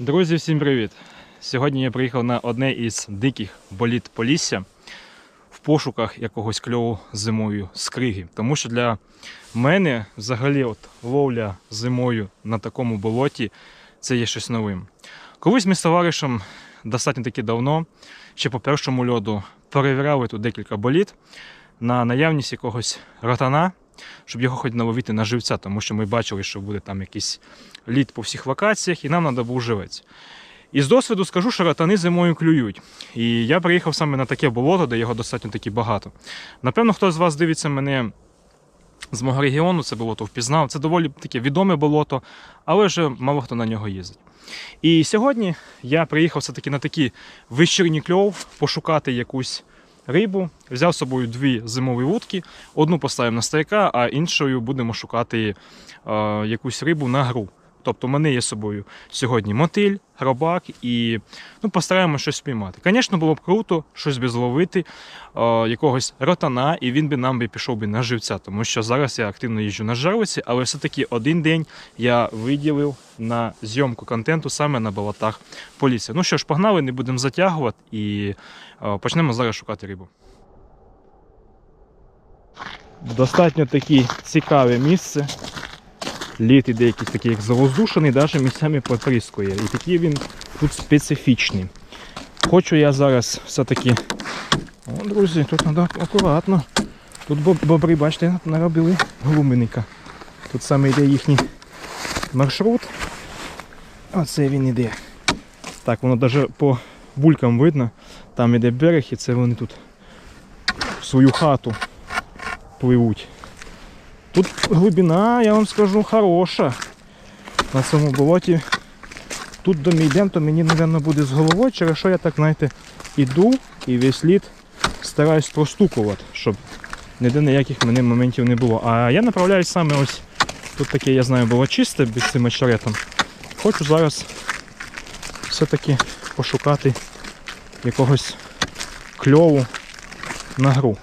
Друзі, всім привіт! Сьогодні я приїхав на одне із диких боліт Полісся в пошуках якогось кльову зимою скриги. Тому що для мене взагалі от ловля зимою на такому болоті це є щось новим. Колись ми з товаришем достатньо таки давно, ще по першому льоду, перевіряли тут декілька боліт на наявність якогось ротана, щоб його хоч наловити на живця, тому що ми бачили, що буде там якийсь лід по всіх локаціях, і нам треба був живець. І з досвіду скажу, що ротани зимою клюють. І я приїхав саме на таке болото, де його достатньо таки багато. Напевно, хтось з вас дивиться мене з мого регіону, це болото впізнав. Це доволі таке відоме болото, але вже мало хто на нього їздить. І сьогодні я приїхав все-таки на такий вечірній кльов пошукати якусь рибу. Взяв з собою дві зимові вудки, одну поставимо на стояка, а іншою будемо шукати е, якусь рибу на гру. Тобто в мене є з собою сьогодні мотиль, гробак і ну, постараємося щось спіймати. Звісно, було б круто щось би зловити, е, якогось ротана, і він би нам би пішов би на живця, тому що зараз я активно їжджу на жарвиці, але все-таки один день я виділив на зйомку контенту саме на болотах поліції. Ну що ж, погнали, не будемо затягувати і е, почнемо зараз шукати рибу. Достатньо таке цікаве місце. Лід іде якийсь такий, як завоздушений, навіть місцями потріскує. І такий він тут специфічний. Хочу я зараз все-таки. О, друзі, тут треба акуратно. Тут бобри, бачите, наробили глуминника. Тут саме йде їхній маршрут. Оце він іде. Так, воно навіть по булькам видно. Там іде берег і це вони тут в свою хату пливуть. Тут глибина, я вам скажу, хороша. На цьому болоті. Тут до йдемо, то мені, мабуть, буде з головою, через що я так, знаєте, іду і весь лід стараюсь простукувати, щоб ніде ніяких мене моментів не було. А я направляюсь саме ось тут таке, я знаю, було чисте під цим очеретом. Хочу зараз все-таки пошукати якогось кльову на гру.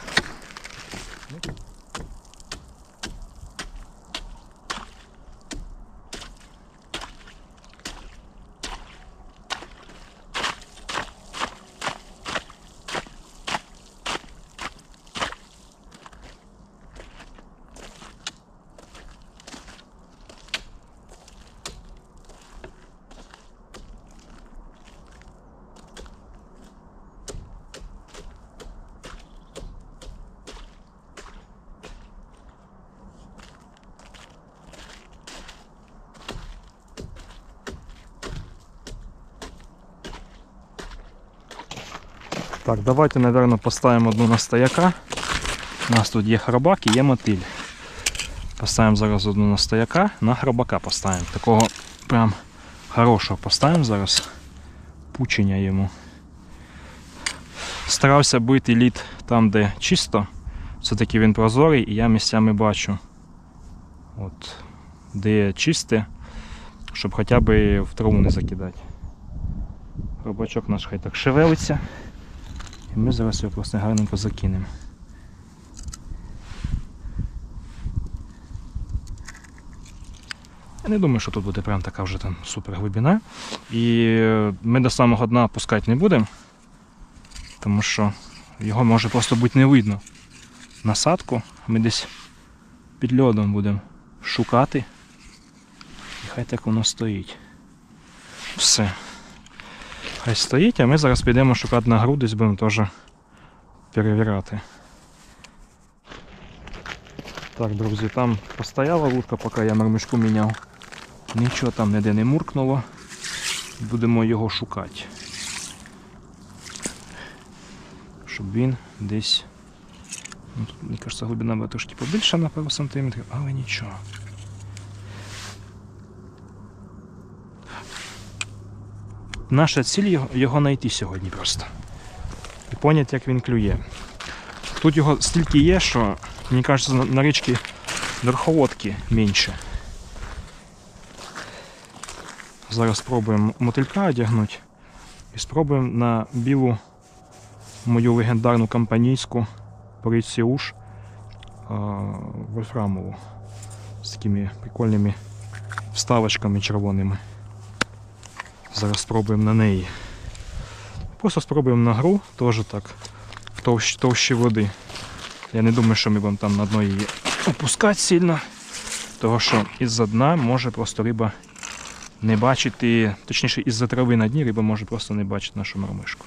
Так, давайте, наверное, поставимо одну на стояка. У нас тут є хробак і є мотиль. Поставимо зараз одну на стояка, на хробака поставимо. Такого прям хорошого поставимо зараз. Пучення йому. Старався бити лід там, де чисто. Все-таки він прозорий і я місцями бачу. От, де чисте, щоб хоча б в траву не закидати. Хробачок наш хай так шевелиться. І ми зараз його просто гарненько закинемо. Я не думаю, що тут буде прям така вже там супер глибина. І е, ми до самого дна пускати не будемо, тому що його може просто бути не видно. Насадку ми десь під льодом будемо шукати. І хай так воно стоїть. Все. Хай стоїть, а ми зараз підемо шукати на гру, десь будемо теж перевіряти. Так, друзі, там постояла вудка, поки я мармишку міняв. Нічого там ніде не муркнуло. Будемо його шукати. Щоб він десь. Ну, тут, мені кажется, глибина буде трошки побільша на пару сантиметрів, але нічого. Наша ціль його, знайти сьогодні просто. І поняти, як він клює. Тут його стільки є, що, мені кажеться, на, річці верховодки менше. Зараз спробуємо мотилька одягнути і спробуємо на білу мою легендарну компанійську Поліціуш Вольфрамову з такими прикольними вставочками червоними. Зараз спробуємо на неї. Просто спробуємо на гру, теж так, в товщ, товщі води. Я не думаю, що ми будемо там на дно її опускати сильно, того що із-за дна може просто риба не бачити, точніше, із-за трави на дні риба може просто не бачити нашу мармишку.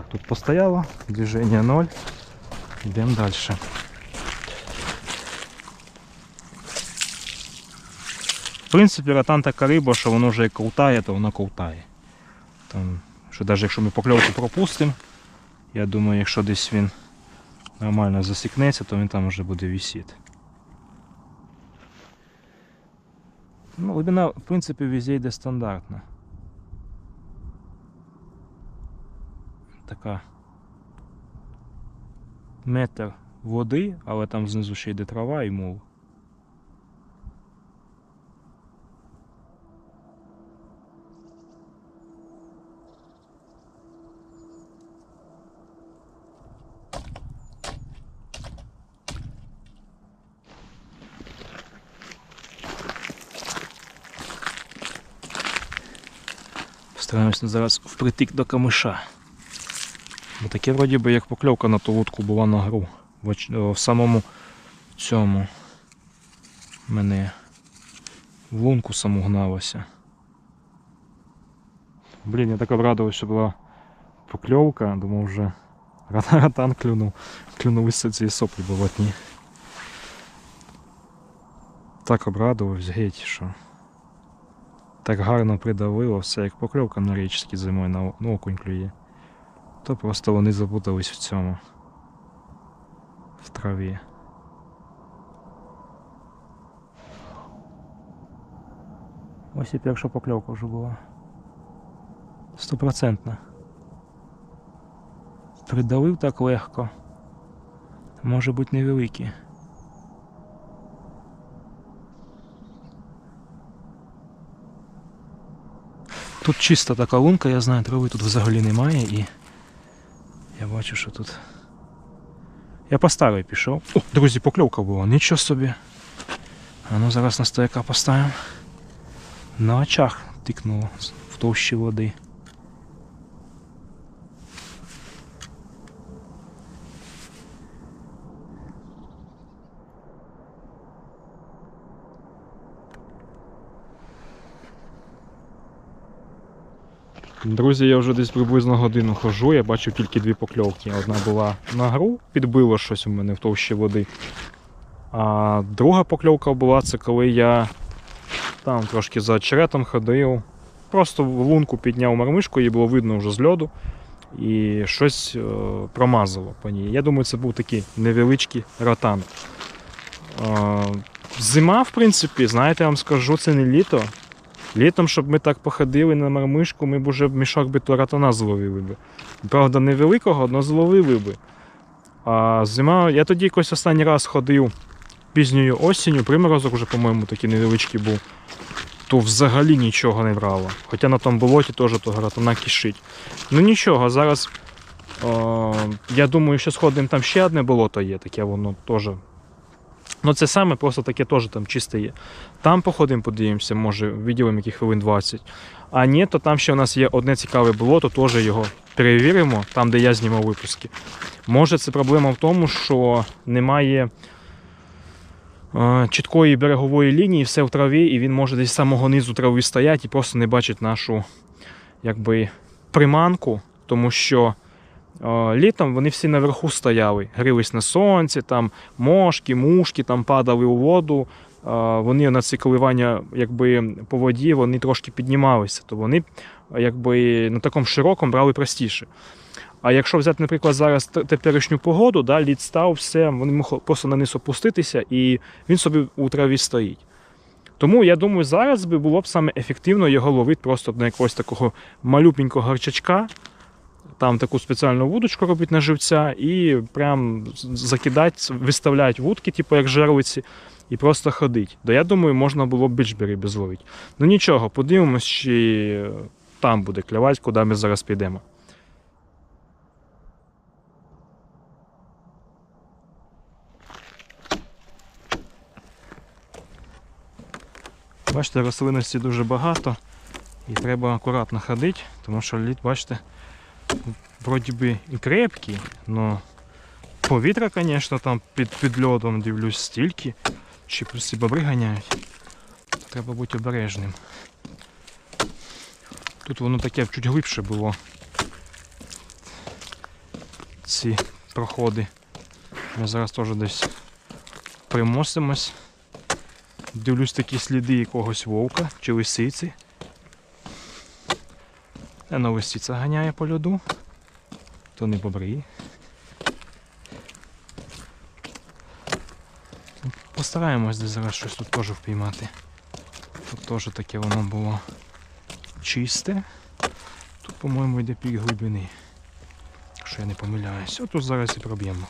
Так, тут постояло, движение 0. Йдемо далі. В принципі, ротан така риба, що воно вже як ковтає, то воно ковтає. Там, що навіть якщо ми покльовку пропустимо, я думаю, якщо десь він нормально засікнеться, то він там вже буде висіти. Ну, глибина, в принципі, везде йде стандартна. Така метр води, але там знизу ще йде трава і мул. Стараємося зараз впритик до камиша. Бо таке вроді би як покльовка на ту вудку була на гру. В, в самому цьому мене в лунку саму гналося. Блін, я так обрадував, що була покльовка, думав вже рата- ратан клюнув. Клюнув із цієї соплі болотні. Так обрадувався геть, що так гарно придавило все, як покльовка на річці зимою на, на окунь клює то просто вони запутались в цьому. В траві. Ось і перша покльовка вже була. Стопроцентна. Придавив так легко. Може бути невеликі. Тут чиста така лунка, я знаю, трави тут взагалі немає і я бачу, що тут. Я по старій пішов. О, друзі, покльовка була, нічого собі. А ну зараз на стояка поставимо. На очах тикнуло в товщі води. Друзі, я вже десь приблизно годину хожу, я бачив тільки дві покльовки. Одна була на гру, підбило щось у мене в товщі води. А друга покльовка була це коли я там трошки за очеретом ходив. Просто в лунку підняв мармишку, її було видно вже з льоду. І щось е, промазало по ній. Я думаю, це був такий невеличкий ротан. Е, зима, в принципі, знаєте, я вам скажу, це не літо. Літом, щоб ми так походили на мармишку, ми б уже мішок би то ратана зловили би. Правда, невеликого, але зловили би. А зима, я тоді якось останній раз ходив пізньою осінню, приморозок вже, по-моєму, такий невеличкий був, то взагалі нічого не брало. Хоча на тому болоті теж того ратана кишить. Ну нічого, зараз о, я думаю, що сходимо там ще одне болото є, таке воно теж. Ну це саме просто таке теж там чисте є. Там походимо, подивимося, може, виділимо яких хвилин 20. А ні, то там ще у нас є одне цікаве болото, теж його перевіримо, там, де я знімав випуски. Може, це проблема в тому, що немає е, чіткої берегової лінії, все в траві, і він може десь з самого низу трави стоять і просто не бачить нашу якби, приманку, тому що літом вони всі наверху стояли, грілись на сонці, там мошки, мушки там падали у воду. Вони на ці коливання якби, по воді вони трошки піднімалися, то вони якби, на такому широкому брали простіше. А якщо взяти, наприклад, зараз теперішню погоду, да, лід став, все, вони можуть просто на низ опуститися, і він собі у траві стоїть. Тому я думаю, зараз би було б саме ефективно його ловити просто на якогось такого малюпенького гарчачка. Там таку спеціальну вудочку робити на живця і прям закидати, виставляти вудки, типу як жерлиці, і просто ходить. Да я думаю, можна було б більш береги зловити. Ну нічого, подивимось, чи там буде клювати, куди ми зараз підемо. Бачите, рослинності дуже багато і треба акуратно ходити, тому що лід, бачите, вроді би і крепкий, але повітря, звісно, там під, під льодом дивлюсь стільки, чи плюс бобри ганяють. Треба бути обережним. Тут воно таке чуть глибше було. Ці проходи. Ми зараз теж десь примосимось. Дивлюсь такі сліди якогось вовка чи лисиці. Ено лисиця ганяє по льоду. То не бобри. Постараємось десь зараз щось тут теж впіймати. Тут теж таке воно було чисте. Тут, по-моєму, йде пік глибини. Якщо я не помиляюсь. От тут зараз і проб'ємо.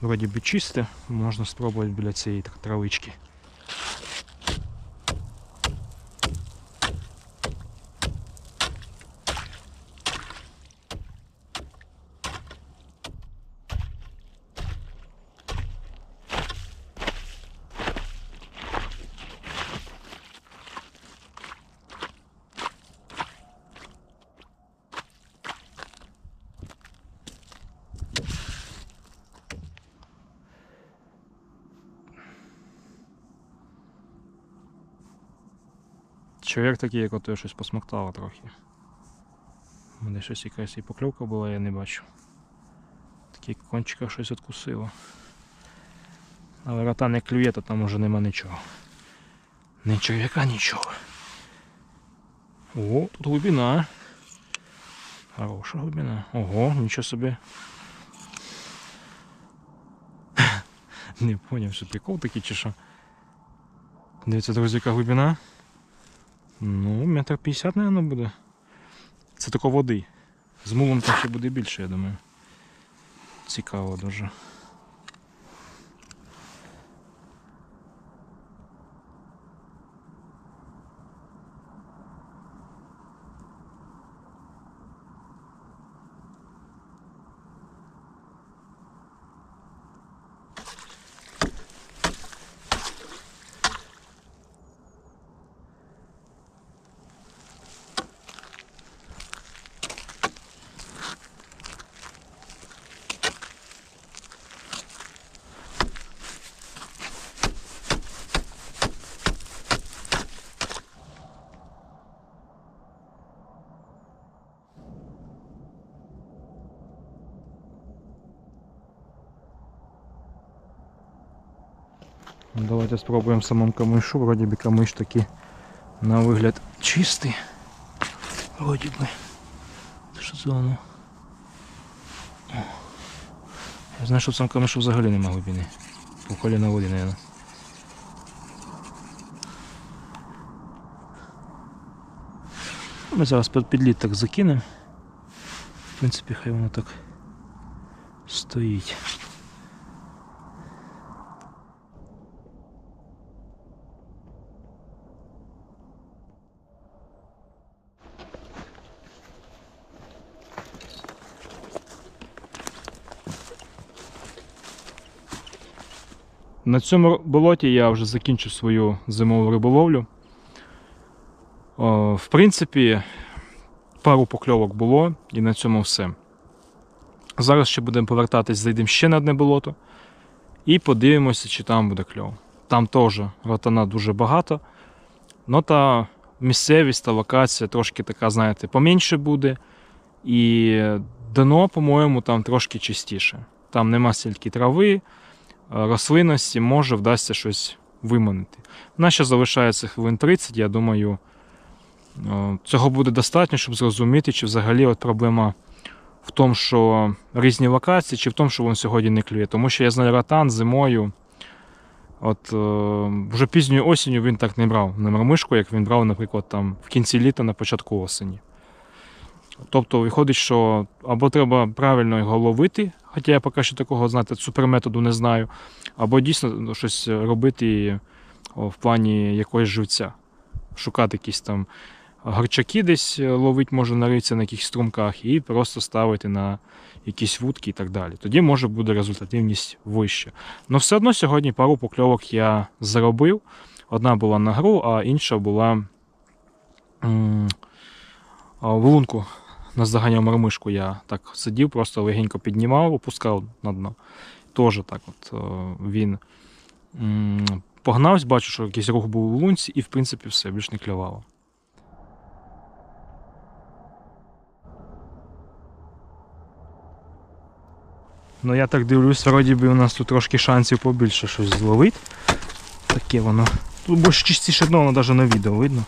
Вроді би чисте, можна спробувати біля цієї травички. Чоловік такий, як ото щось посмоктало трохи. У мене щось якась і покльовка була, я не бачу. Такий кончика щось відкусило. Але рота не клює, то там уже нема нічого. Ні черв'яка, нічого. О, тут глибина. Хороша глибина. Ого, нічого собі. Не поняв, що прикол такий чи що. Дивіться, друзі, яка глибина. Ну, метр п'ятдесят, мабуть, буде. Це тако води. З мулом там ще буде більше, я думаю. Цікаво дуже. Давайте спробуємо самому камишу. Вроді би камиш такий на вигляд чистий. Вроді би. Що це воно? Я знаю, що в цьому камишу взагалі нема глибини. По коліна води, мабуть. Ми зараз під підліт так закинемо. В принципі, хай воно так стоїть. На цьому болоті я вже закінчив свою зимову риболовлю. О, в принципі, пару покльовок було і на цьому все. Зараз ще будемо повертатись, зайдемо ще на одне болото і подивимося, чи там буде кльов. Там теж ротана дуже багато. Ну та місцевість та локація трошки така, знаєте, поменше буде. І дно, по-моєму, там трошки чистіше. Там нема стільки трави, е, рослинності, може вдасться щось виманити. Нас ще залишається хвилин 30, я думаю, цього буде достатньо, щоб зрозуміти, чи взагалі от проблема в тому, що різні локації, чи в тому, що він сьогодні не клює. Тому що я знаю ротан зимою От е, вже пізньою осінню він так не брав на мармишку, як він брав, наприклад, там в кінці літа на початку осені. Тобто виходить, що або треба правильно його ловити, хоча я поки що такого знаєте, суперметоду не знаю, або дійсно ну, щось робити в плані якогось живця. Шукати якісь там гарчаки десь е, ловить, може на риці на якихось струмках, і просто ставити на якісь вудки і так далі. Тоді може буде результативність вища. Ну все одно сьогодні пару покльовок я заробив. Одна була на гру, а інша була в лунку. Наздоганяв мармишку я так сидів, просто легенько піднімав, опускав на дно. Теж так от е, він погнався, бачу, що якийсь рух був у лунці, і в принципі все, більш не клювало. Ну я так дивлюсь, вроді би у нас тут трошки шансів побільше щось зловити. Таке воно. Тут більш чистіше дно, воно навіть на відео видно.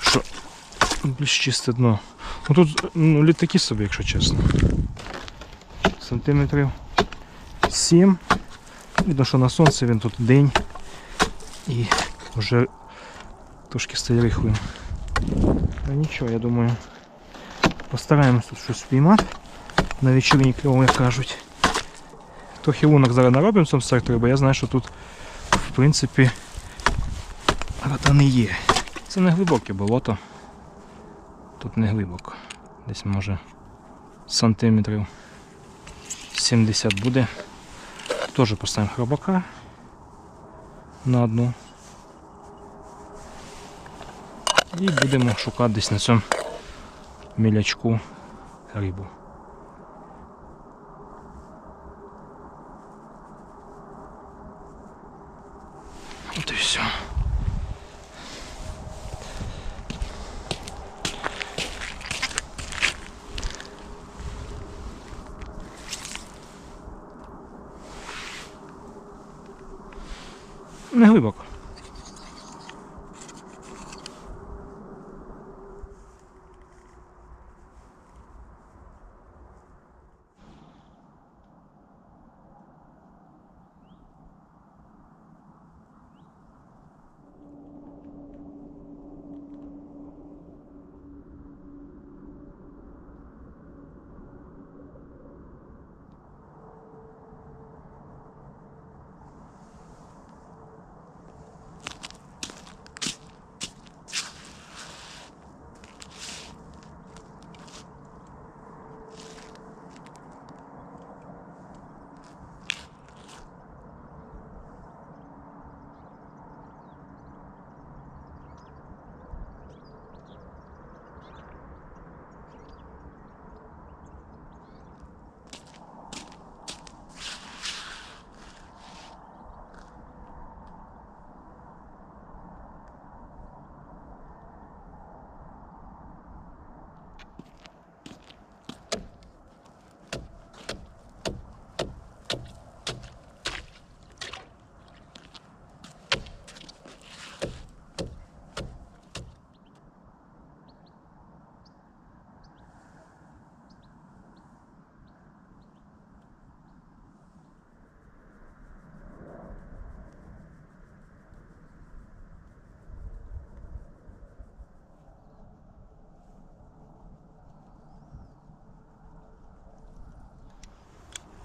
Що більш чисте дно. Ну тут ну, літаки собі, якщо чесно. Сантиметрів 7. Видно, що на сонці він тут день і вже трошки стає рихлим. Ну нічого, я думаю, постараємось тут щось спіймати. На вечірній кльово, як кажуть. Трохи лунок зараз наробимо в цьому секторі, бо я знаю, що тут в принципі ротани є. Це не глибоке болото. Тут не глибоко. Десь може сантиметрів 70 буде. Теж поставимо хробака на одну. І будемо шукати десь на цьому мілячку рибу. От і все. Не глибоко.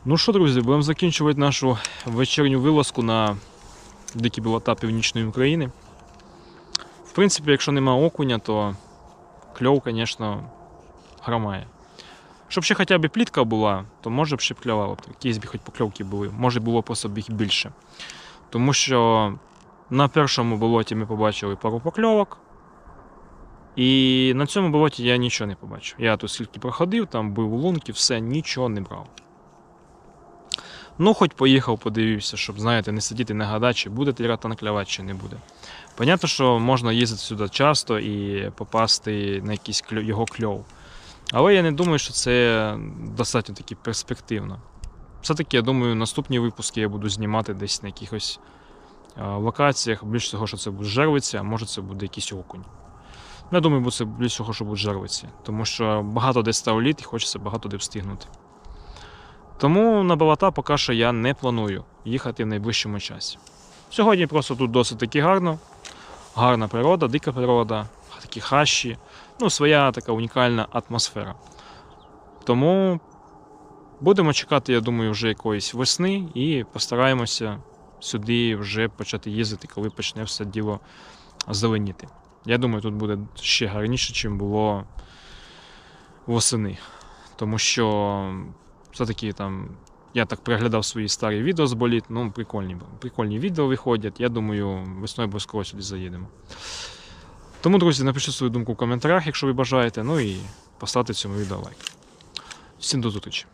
Ну що, друзі, будемо закінчувати нашу вечірню вилазку на дикі болота Північної України. В принципі, якщо нема окуня, то кльов, звісно, громає. Щоб ще хоча б плітка була, то може б ще б клювало, якісь б хоч покльовки були. Може було б собі більше. Тому що на першому болоті ми побачили пару покльовок. І на цьому болоті я нічого не побачив. Я тут скільки проходив, там був лунки, все, нічого не брав. Ну, хоч поїхав, подивився, щоб, знаєте, не сидіти не гадати, чи буде тільратан клявати, чи не буде. Понятно, що можна їздити сюди часто і попасти на якийсь кльо- його кльов. Але я не думаю, що це достатньо таки перспективно. Все-таки, я думаю, наступні випуски я буду знімати десь на якихось локаціях. Більш всього, що це буде жервиця, а може це буде якийсь окунь. Ну, Я думаю, бо це більш всього, що будуть жервиці. Тому що багато де став літ і хочеться багато де встигнути. Тому на болота поки що я не планую їхати в найближчому часі. Сьогодні просто тут досить таки гарно. Гарна природа, дика природа, такі хащі. Ну, своя така унікальна атмосфера. Тому будемо чекати, я думаю, вже якоїсь весни і постараємося сюди вже почати їздити, коли почне все діло зеленіти. Я думаю, тут буде ще гарніше, ніж було восени. Тому що все-таки там я так переглядав свої старі відео з боліт. Ну, прикольні, прикольні відео виходять. Я думаю, весною обов'язково сюди заїдемо. Тому, друзі, напишіть свою думку в коментарях, якщо ви бажаєте. Ну і поставте цьому відео лайк. Всім до зустрічі!